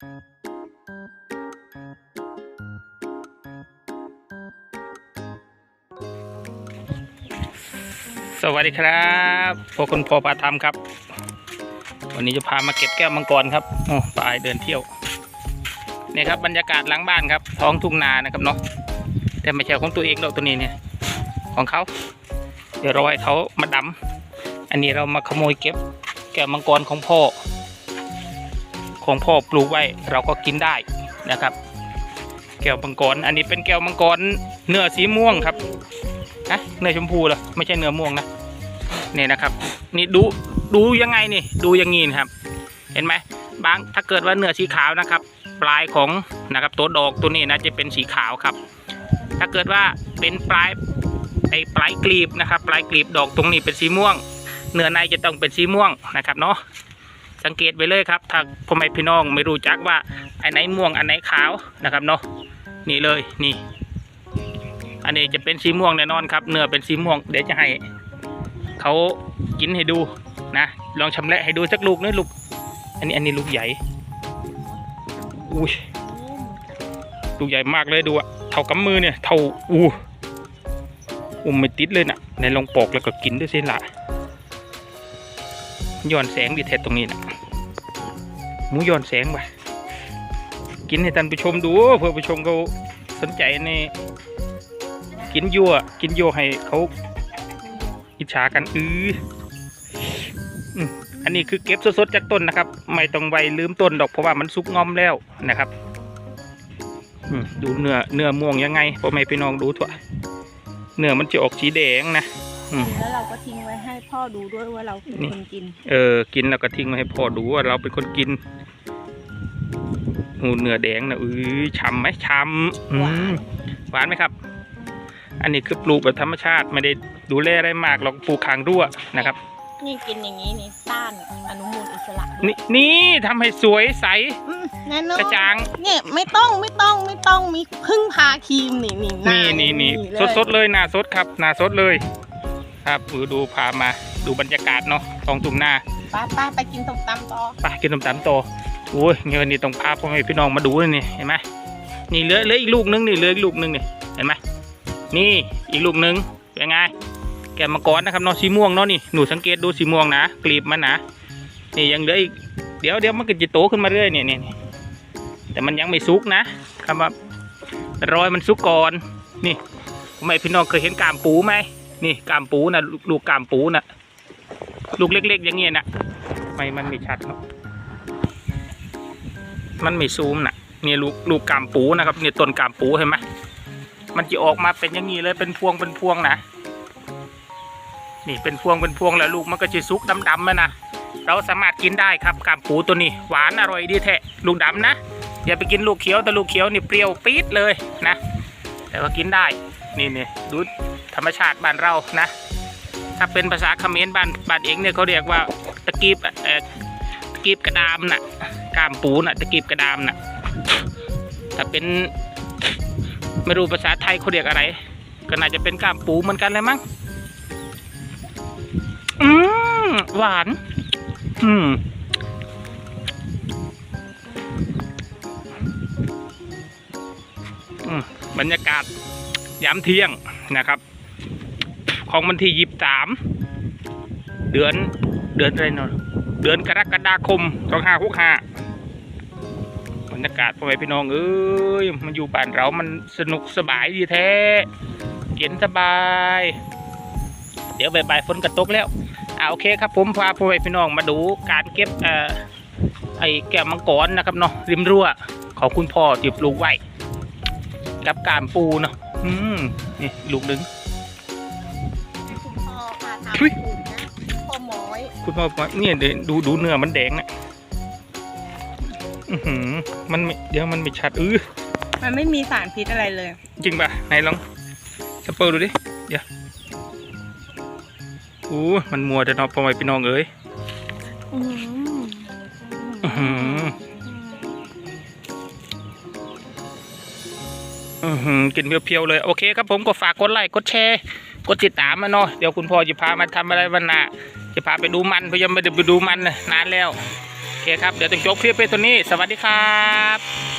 สวัสดีครับพวกคุณพ่อปาทำครับ วันนี้จะพามาเก็บแก้วมังกรครับโอ้ปลายเดินเที่ยวนี่ครับบรรยากาศหลังบ้านครับ ท้องทุ่งนานะครับเนาะแต่ไม่ใช่ของตัวเองหรอกตัวนี้เนี่ย ของเขา เดี๋ยวเราให้เขามาดำอันนี้เรามาขโมยเก็บแก้วมังกรของพ่อ ของพ่อปลูกไว้เราก็กินได้นะครับ แก้วมังกรอันนี้เป็นแก้วมังกรเนื้อสีม่วงครับนะเนื้อชมพูเหรอไม่ใช่เนื้อม่วงนะนี่นะครับ นี่ดูดูยังไงนี่ดูอย่างงี้นะครับ เห็นไหมบางถ้าเกิดว่าเนื้อสีขาวนะครับ ปลายของนะครับตัวดอกตัวนี้นะจะเป็นสีขาวครับ ถ้าเกิดว่าเป็นปลายไอ้ปลายกลีบนะครับ ปลายกลีบดอกตรงนี้เป็นสีม่วง เนื้อในจะต้องเป็นสีม่วงนะครับเนาะ สังเกตไว้เลยครับ ถ้าพ่อแม่พี่น้องไม่รู้จักว่าอันไหนม่วงอันไหนขาวนะครับเนาะนี่เลยนี่ อันนี้จะเป็นสีม่วงแน่นอนครับ เนื้อเป็นสีม่วงเดี๋ยวจะให้เขากินให้ดูนะลองชำแหละให้ดูสักลูกนะลูกอันนี้อันนี้ลูกใหญ่อุ้ยลูกใหญ่มากเลยดูอะเท่ากำมือเนี่ยเท่าอู้อุ้มไม่ติดเลยนะ่ะในลองปอกแล้วก็กินด้วยสิละ ย้อนแสงดีแท้ตรงนี้นะหมูย้อนแสงไปกินให้ท่านผู้ชมดูเพื่อผู้ชมเขาสนใจในกินยั่วกินยั่วให้เขาอิจฉากันอืออืมอันนี้คือเก็บสดๆจากต้นนะครับ ไม่ต้องไวลืมต้นดอกเพราะว่ามันสุกงอมแล้วนะครับดูเนื้อเนื้อม่วงยังไงพ่อแม่พี่น้องดูถั่วเนื้อมันจะออกสีแดงนะ แล้วเราก็ทิ้งไว้ให้พ่อดูด้วยว่าเราเป็นนี่คนกิน เออ กินแล้วก็ทิ้งไว้ให้พ่อดูว่าเราเป็นคนกินหูเนื้อแดงนะอือช้ำไหมช้ำอืมหวานไหมครับ อันนี้คือปลูกแบบธรรมชาติไม่ได้ดูแลอะไรมากหรอกปลูกคางรั่วนะครับ นี่กินอย่างนี้นี่ต้านอนุมูลอิสระนี่นี่ทำให้สวยใสอืมแน่นอนกระจ่าง เนี่ยไม่ต้องไม่ต้องไม่ต้องมีพึ่งพาครีมนี่นี่หานี่นี่นี่เลยสดสดๆเลยหนาสดครับหนาสดเลย ครับดูดูพามาดูบรรยากาศเนาะท้องทุ่งนาป้าป้าไปกินส้มตำต่อไปกินน้ำตาลโตโอ้ยเงี้ยวันนี้ต้องพาพ่อแม่พี่น้องมาดูเลยนี่เห็นไหมนี่เหลือเหลืออีกลูกนึงนี่เหลืออีกลูกนึงนี่เห็นไหมนี่อีกลูกนึงเป็นไงแกะมังกรนะครับเนาะสีม่วงเนาะนี่หนูสังเกตดูสีม่วงนะกลีบมันนะนี่ยังเหลืออีกเดี๋ยวเดี๋ยวมันก็จะโตขึ้นมาเรื่อยเนี่ยเนี่ยเนี่ยแต่มันยังไม่สุกนะคำว่ารอยมันสุกก่อนนี่ทำไมพี่น้องเคยเห็นกามปูไหม นี่กามปูนะลูกกามปูนะลูกเล็ก ๆ อย่างเงี้ยนะไม่มันไม่ชัดเนาะมันไม่ซูมนะนี่ลูกลูกกามปูนะครับนี่ต้นกามปูเห็นไหมมันจะออกมาเป็นอย่างนี้เลยเป็นพวงเป็นพวงนะนี่เป็นพวงเป็นพวงแล้วลูกมันก็จะซุกดำๆมานะเราสามารถกินได้ครับกามปูตัวนี้ หวานอร่อยดีแท้ลูกดำนะอย่าไปกินลูกเขียวแต่ลูกเขียวนี่เปรี้ยวปี๊ดเลยนะ แต่ว่ากินได้นี่นี่ดู ธรรมชาติบ้านเรานะ ถ้าเป็นภาษาเขมรบ้านบ้านเองเนี่ยเขาเรียกว่าตะกีบเอ่อตะกีบกระดามน่ะกามปูน่ะตะกีบกระดามน่ะถ้าเป็นไม่รู้ภาษาไทยเขาเรียกอะไร ก็น่าจะเป็นกามปูเหมือนกันเลยมั้งอืมหวาน อืมบรรยากาศยามเที่ยงนะครับ ของวันที่ยีิบสามเดือนเดือนอะไรเนาะเดือนกรกฎาคมสองห้าหกห้าบรรยากาศพ่อแม่พี่น้องเอ้ยมันอยู่บ้านเรามันสนุกสบายดีแท้เย็นสบาย เดี๋ยวบ่ายๆฝนกระตกแล้วอ่าโอเคครับผมพาพ่อแม่พี่น้องมาดูการเก็บเอ่อไอ้แก้วมังกรนะครับเนาะริมรั้วของคุณพ่อที่ปลูกไว้กับกามปูเนาะอืมนี่ลูกหนึ่ง ทำทุยปลูกนะพ่อหมอยคุณพ่อบอกเนี่ยเดี๋ยวดูดูเนื้อมันแดงนะอือหือมันไม่เดี๋ยวมันไม่ชัดอื้อมันไม่มีสารพิษอะไรเลย จริงป่ะไหนลองสเปิลดูดิเดี๋ยวอู้มันมัวแต่เนอพ่อแม่พี่น้องเอ้ยอืมอือหืออือหือกินเพียวๆเลย โอเคครับผมก็ฝากกดไลค์กดแชร์ กดติดตามมาเนาะเดี๋ยวคุณพ่อจะพามาทำอะไรวันหน้าจะพาไปดูมันเพราะยังไม่ได้ไปดูมันนานแล้วโอเคครับเดี๋ยวต้องจบคลิปไปตัวนี้ สวัสดีครับ